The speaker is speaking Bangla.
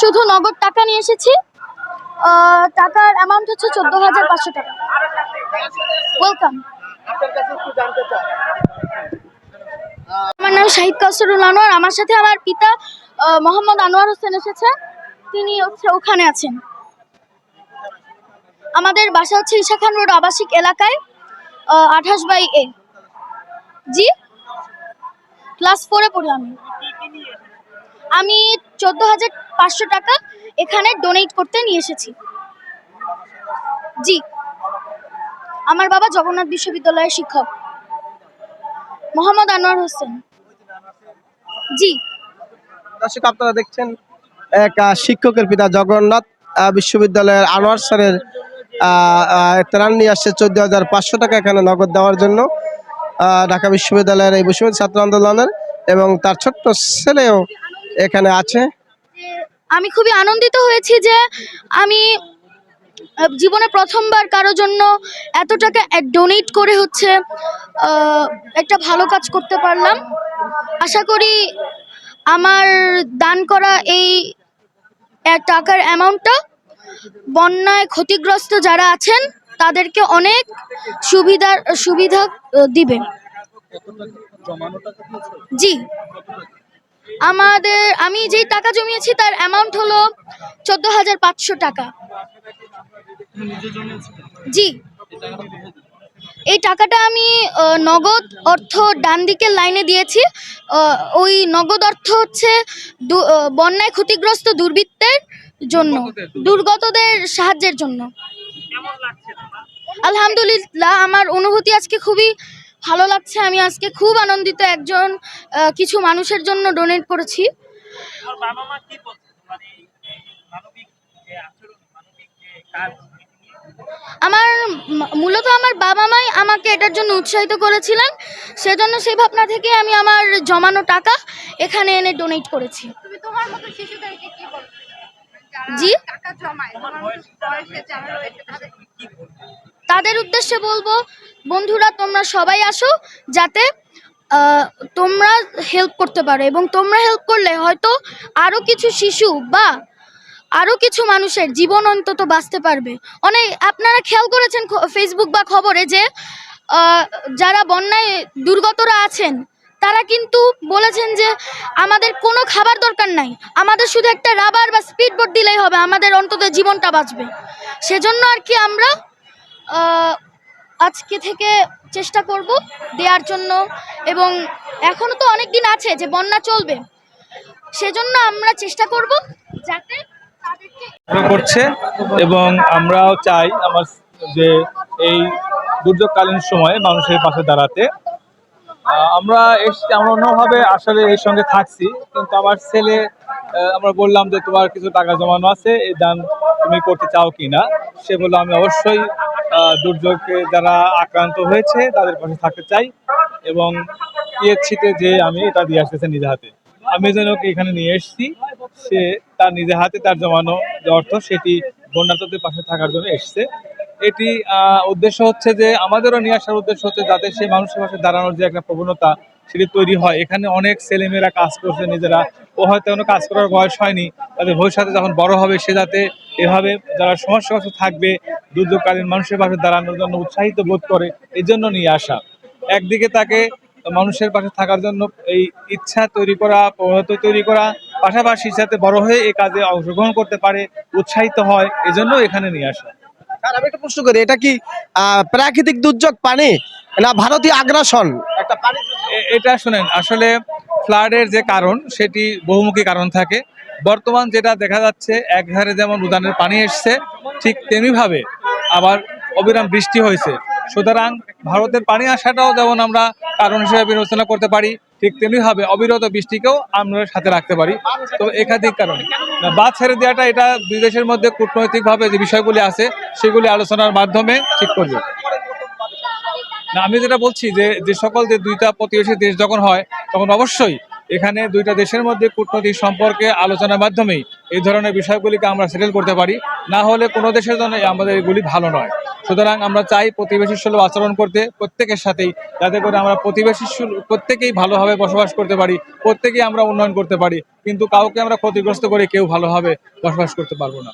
শুধু নগদ টাকা নিয়ে এসেছি। টাকার অ্যামাউন্ট হচ্ছে চোদ্দ হাজার পাঁচশো টাকা। ওয়েলকাম আমার নাম শাহিদ কাসরুল আনোয়ার। আমার সাথে আমার পিতা মোহাম্মদ আনোয়ার হোসেন এসেছে তিনি হচ্ছে ওখানে আছেন। আমাদের বাসা হচ্ছে ঈশা খান রোড আবাসিক এলাকায় আঠাশ বাই এ। জি? ক্লাস ফোরে পড়ি আমি। আমি চোদ্দ হাজার পাঁচশো টাকা এখানে ডোনেট করতে নিয়ে এসেছি। জি। আমার বাবা জগন্নাথ বিশ্ববিদ্যালয়ের শিক্ষক। মোহাম্মদ আনোয়ার হোসেন। জি। দর্শক, আপনারা দেখছেন এক শিক্ষকের পিতা জগন্নাথ বিশ্ববিদ্যালয়ের আনোয়ার স্যারের ত্রাণ নিয়ে আসছে চোদ্দ হাজার পাঁচশো টাকা এখানে নগদ দেওয়ার জন্য। ঢাকা বিশ্ববিদ্যালয়ের এই বিশ্ববিদ্যালয় ছাত্র আন্দোলনের এবং তার ছোট্ট ছেলেও এখানে আছে? আমি খুবই আনন্দিত হয়েছি যে আমি জীবনে প্রথমবার কারোর জন্য এত টাকা ডোনেট করে হচ্ছে একটা ভালো কাজ করতে পারলাম। আশা করি আমার দান করা এই টাকার অ্যামাউন্টটা বন্যায় ক্ষতিগ্রস্ত যারা আছেন তাদেরকে অনেক সুবিধার সুবিধা দিবে জি। আমাদের আমি যেই টাকা জমিয়েছি তার অ্যামাউন্ট হলো চোদ্দ হাজার পাঁচশো টাকা। জি। এই টাকাটা আমি নগদ অর্থ ডান দিকের লাইনে দিয়েছি। ওই নগদ অর্থ হচ্ছে বন্যায় ক্ষতিগ্রস্ত দুর্বৃত্তের জন্য দুর্গতদের সাহায্যের জন্য। আলহামদুলিল্লাহ আমার অনুভূতি আজকে খুবই ভালো লাগছে। আমি আজকে খুব আনন্দিত একজন কিছু মানুষের জন্য ডোনেট করেছি। তোমার বাবা মা কি বলছে? তোমার এই মানবিক যে আচরণ মানবিক যে কাজ আমার মূলত আমার বাবা মাই আমাকে এটার জন্য উৎসাহিত করেছিলেন। সেজন্য সেই ভাবনা থেকে আমি আমার জমানো টাকা এখানে এনে ডোনেট করেছি। তুমি তোমার মতো শিশুদেরকে কি বলবে যারা জি? তাদের উদ্দেশ্যে বলব, বন্ধুরা, তোমরা সবাই আসো যাতে তোমরা হেল্প করতে পারো এবং তোমরা হেল্প করলে হয়তো আরও কিছু শিশু বা আরও কিছু মানুষের জীবন অন্তত বাঁচতে পারবে। অনেক, আপনারা খেয়াল করেছেন ফেসবুক বা খবরে যে যারা বন্যায় দুর্গতরা আছেন, তারা কিন্তু বলেছেন যে, আমাদের কোনো খাবার দরকার নাই। আমাদের শুধু একটা রাবার বা স্পিড বোট দিলেই হবে। আমাদের অন্তত জীবনটা বাঁচবে। সেজন্য আর কি আমরা আজকে থেকে চেষ্টা করব দেওয়ার জন্য। এবং এখনও তো অনেক দিন আছে যে বন্যা চলবে। সেজন্য আমরা চেষ্টা করব যাতে করছে এবং আমরাও চাই আমার যে এই দুর্যোগকালীন সময়ে মানুষের পাশে দাঁড়াতে। আমরা এসছি, আমরা অন্যভাবে আসলে এর সঙ্গে থাকছি, কিন্তু আমার ছেলে আমরা বললাম যে তোমার কিছু টাকা জমানো আছে, এই দান তুমি করতে চাও কি না সে বলল, আমি অবশ্যই দুর্যোগে যারা আক্রান্ত হয়েছে, তাদের পাশে থাকতে চাই এবং ইয়েছিতে যে আমি এটা দিয়ে আসতেছি নিজে হাতে। আমি যেন এখানে নিয়ে এসেছি, সে তার নিজে হাতে তার জমানো যে অর্থ, সেটি বন্যাতদের পাশে থাকার জন্য এসছে। এটি উদ্দেশ্য হচ্ছে যে আমাদেরও নিয়ে আসার উদ্দেশ্য হচ্ছে যাতে সেই মানুষের পাশে দাঁড়ানোর যে একটা প্রবণতা সেটি তৈরি হয়। এখানে অনেক ছেলেমেয়েরা কাজ করছে নিজেরা। ও হয়তো কোনো কাজ করার বয়স হয়নি। তাদের ভবিষ্যতে যখন বড় হবে সে যাতে এভাবে যারা সমস্যা থাকবে, দুর্যোগকালীন মানুষের পাশে দাঁড়ানোর জন্য উৎসাহিত বোধ করে এই জন্য নিয়ে আসা। একদিকে তাকে মানুষের পাশে থাকার জন্য এই ইচ্ছা তৈরি করা, প্রবণতা তৈরি করা, পাশাপাশি যাতে বড় হয়ে এই কাজে অংশগ্রহণ করতে পারে, উৎসাহিত হয়, এজন্য এখানে নিয়ে আসা। আর আমি একটা প্রশ্ন করি, এটা কি প্রাকৃতিক দুর্যোগ পানি না ভারতীয় আগ্রাসন? একটা পানি এটা শুনেন, আসলে ফ্লাডের যে কারণ, সেটি বহুমুখী কারণ থাকে। বর্তমান যেটা দেখা যাচ্ছে, একধারে যেমন উদানের পানি এসছে, ঠিক তেমনিভাবে আবার অবিরাম বৃষ্টি হয়েছে। সুতরাং ভারতের পানি আসাটাও যেমন আমরা কারণ হিসেবে বিবেচনা করতে পারি ঠিক তেমনিভাবে অবিরত বৃষ্টিকেও আমরা সাথে রাখতে পারি। তো একাধিক কারণ। বাদ ছেড়ে দেওয়াটা এটা দুই দেশের মধ্যে কূটনৈতিকভাবে যে বিষয়গুলি আছে, সেগুলি আলোচনার মাধ্যমে ঠিক করবে। না, আমি যেটা বলছি যে যে সকল যে দুইটা প্রতিবেশী দেশ যখন হয়, তখন অবশ্যই এখানে দুইটা দেশের মধ্যে কূটনৈতিক সম্পর্কে আলোচনার মাধ্যমেই এই ধরনের বিষয়গুলিকে আমরা সেটেল করতে পারি। না হলে কোনো দেশের জন্য আমাদের এগুলি ভালো নয়। সুতরাং আমরা চাই প্রতিবেশী সুলভ আচরণ করতে, প্রত্যেকের সাথেই, যাতে করে আমরা প্রতিবেশী প্রত্যেকেই ভালোভাবে বসবাস করতে পারি, প্রত্যেকেই আমরা উন্নয়ন করতে পারি। কিন্তু কাউকে আমরা ক্ষতিগ্রস্ত করে কেউ ভালোভাবে বসবাস করতে পারব না।